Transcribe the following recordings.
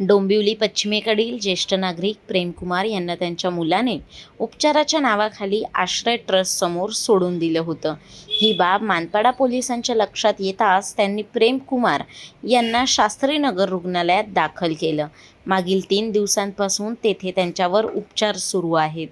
डोंबिवली पश्चिमेकडील ज्येष्ठ नागरिक प्रेमकुमार यांना त्यांच्या मुलाने उपचाराच्या नावाखाली आश्रय ट्रस्ट समोर सोडून दिलं होतं. ही बाब मानपाडा पोलिसांच्या लक्षात येताच त्यांनी प्रेमकुमार यांना शास्त्रीनगर रुग्णालयात दाखल केलं. मागील तीन दिवसांपासून तेथे त्यांच्यावर उपचार सुरू आहेत.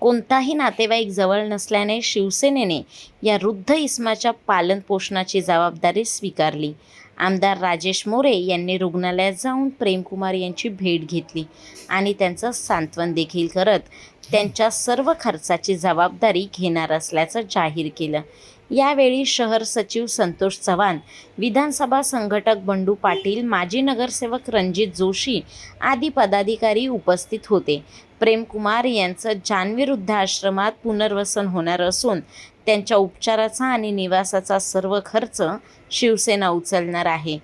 कोणताही नातेवाईक जवळ नसल्याने शिवसेनेने या वृद्ध इस्माच्या पालनपोषणाची जबाबदारी स्वीकारली. आमदार राजेश मोरे यांनी रुग्णालयात जाऊन प्रेमकुमार यांची भेट घेतली आणि त्यांचं सांत्वन देखील करत त्यांच्या सर्व खर्चाची जबाबदारी घेणार असल्याचं जाहीर केलं. यावेळी शहर सचिव संतोष चव्हाण विधानसभा संघटक बंडू पाटील माजी नगरसेवक रणजित जोशी आदी पदाधिकारी उपस्थित होते. प्रेमकुमार यांचं जानविरुद्ध वृद्धाश्रमात पुनर्वसन होणार असून त्यांच्या उपचाराचा आणि निवासाचा सर्व खर्च शिवसेना उचलणार आहे.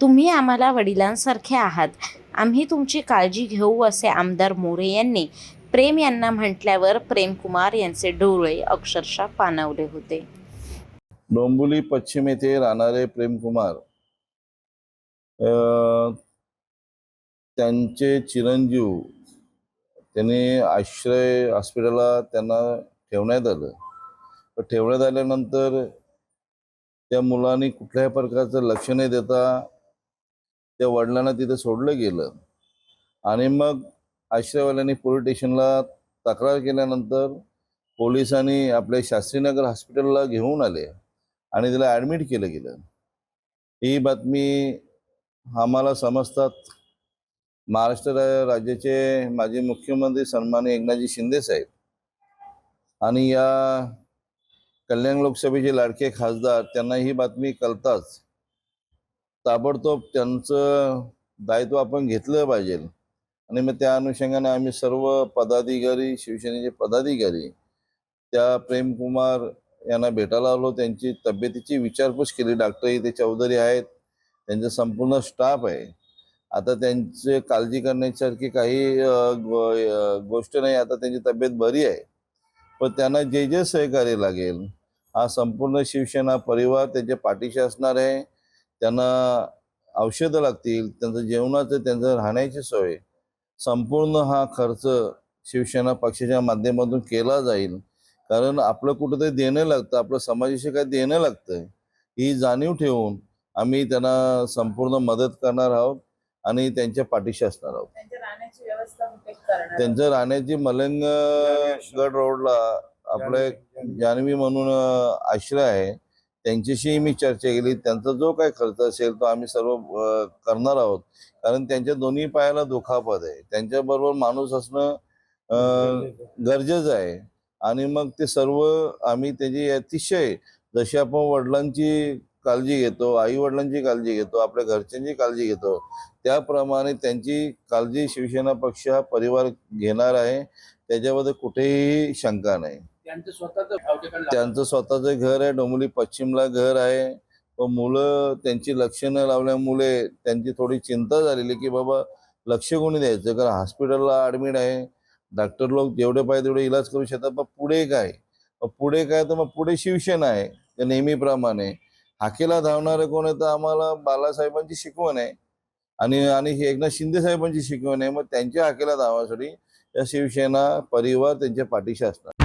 तुम्ही आम्हाला वडिलांसारखे आहात. आम्ही तुमची काळजी घेऊ असे आमदार मोरे यांनी प्रेम यांना म्हटल्यावर प्रेमकुमार यांचे डोळे अक्षरशः पाणावले होते. डोंबुली पश्चिम येथे राहणारे प्रेमकुमार अ, त्यांचे चिरंजीव त्यांनी आश्रय हॉस्पिटलला त्यांना ठेवण्यात आलं. ठेवण्यात आल्यानंतर त्या मुलांनी कुठल्याही प्रकारचं लक्ष नाही देता त्या वडिलांना तिथे सोडलं गेलं. आणि मग आश्रयवाल्यांनी पोलीस स्टेशनला तक्रार केल्यानंतर पोलिसांनी आपल्या शास्त्रीनगर हॉस्पिटलला घेऊन आले आणि त्याला ॲडमिट केलं गेलं. ही बातमी आम्हाला समजतात. महाराष्ट्र राज्याचे माजी मुख्यमंत्री सन्माननीय एकनाथजी शिंदे साहेब आणि या कल्याण लोकसभेचे लाडके खासदार त्यांना ही बातमी कळताच ताबडतोब त्यांचं दायित्व आपण घेतलं पाहिजे. आणि मग त्या अनुषंगाने आम्ही सर्व पदाधिकारी शिवसेनेचे पदाधिकारी त्या प्रेमकुमार यांना भेटायला आलो. त्यांची तब्येतीची विचारपूस केली. डॉक्टर ते चौधरी आहेत. त्यांचा संपूर्ण स्टाफ आहे. आता त्यांचे काळजी करण्यासारखी काही गोष्ट नाही. आता त्यांची तब्येत बरी आहे. पण त्यांना जे जे सहकार्य लागेल हा संपूर्ण शिवसेना परिवार त्यांच्या पाठीशी असणार आहे. त्यांना औषधं लागतील. त्यांचं जेवणाचं त्यांचं राहण्याची सोय. संपूर्ण हा खर्च शिवसेना पक्षाच्या माध्यमातून केला जाईल. कारण आपलं कुठंतरी देणं लागतं आपलं समाजाशी काय देणं लागतं ही जाणीव ठेवून आम्ही त्यांना संपूर्ण मदत करणार आहोत आणि त्यांच्या पाठीशी असणार आहोत. त्यांच्या राहण्याची व्यवस्था कुठे करणार? त्यांचं राहण्याची मलंग गड रोडला आपलं एक जान्हवी म्हणून आश्रय आहे. त्यांच्याशी मी चर्चा केली. त्यांचा जो काय खर्च असेल तो आम्ही सर्व करणार आहोत. कारण त्यांच्या दोन्ही पायाला दुखापत आहे. त्यांच्याबरोबर माणूस असणं गरजेचं आहे. आणि मग ते सर्व आम्ही त्याची अतिशय जशी आपण वडिलांची काळजी घेतो आई वडिलांची काळजी घेतो आपल्या घरच्यांची काळजी घेतो त्याप्रमाणे त्यांची काळजी शिवसेना पक्ष हा परिवार घेणार आहे. त्याच्यामध्ये कुठेही शंका नाही. त्यांचं स्वतःचं घर आहे डोंबिवली पश्चिमला घर आहे. व मुलं त्यांची लक्ष न लावल्यामुळे त्यांची थोडी चिंता झालेली की बाबा लक्ष कोणी द्यायचं? कारण हॉस्पिटलला ॲडमिट आहे. डॉक्टर लोक जेवढे पाहिजे तेवढे इलाज करू शकतात. पण पुढे काय? मग पुढे काय? तर मग पुढे शिवसेना आहे. त्या नेहमीप्रमाणे. हाकेला धावणारे कोण आहे? तर आम्हाला बालासाहेबांची शिकवण आहे. आणि आणि एकनाथ शिंदे साहेबांची शिकवण आहे. मग त्यांच्या हाकेला धावण्यासाठी या शिवसेना परिवार त्यांच्या पाठीशी असतात.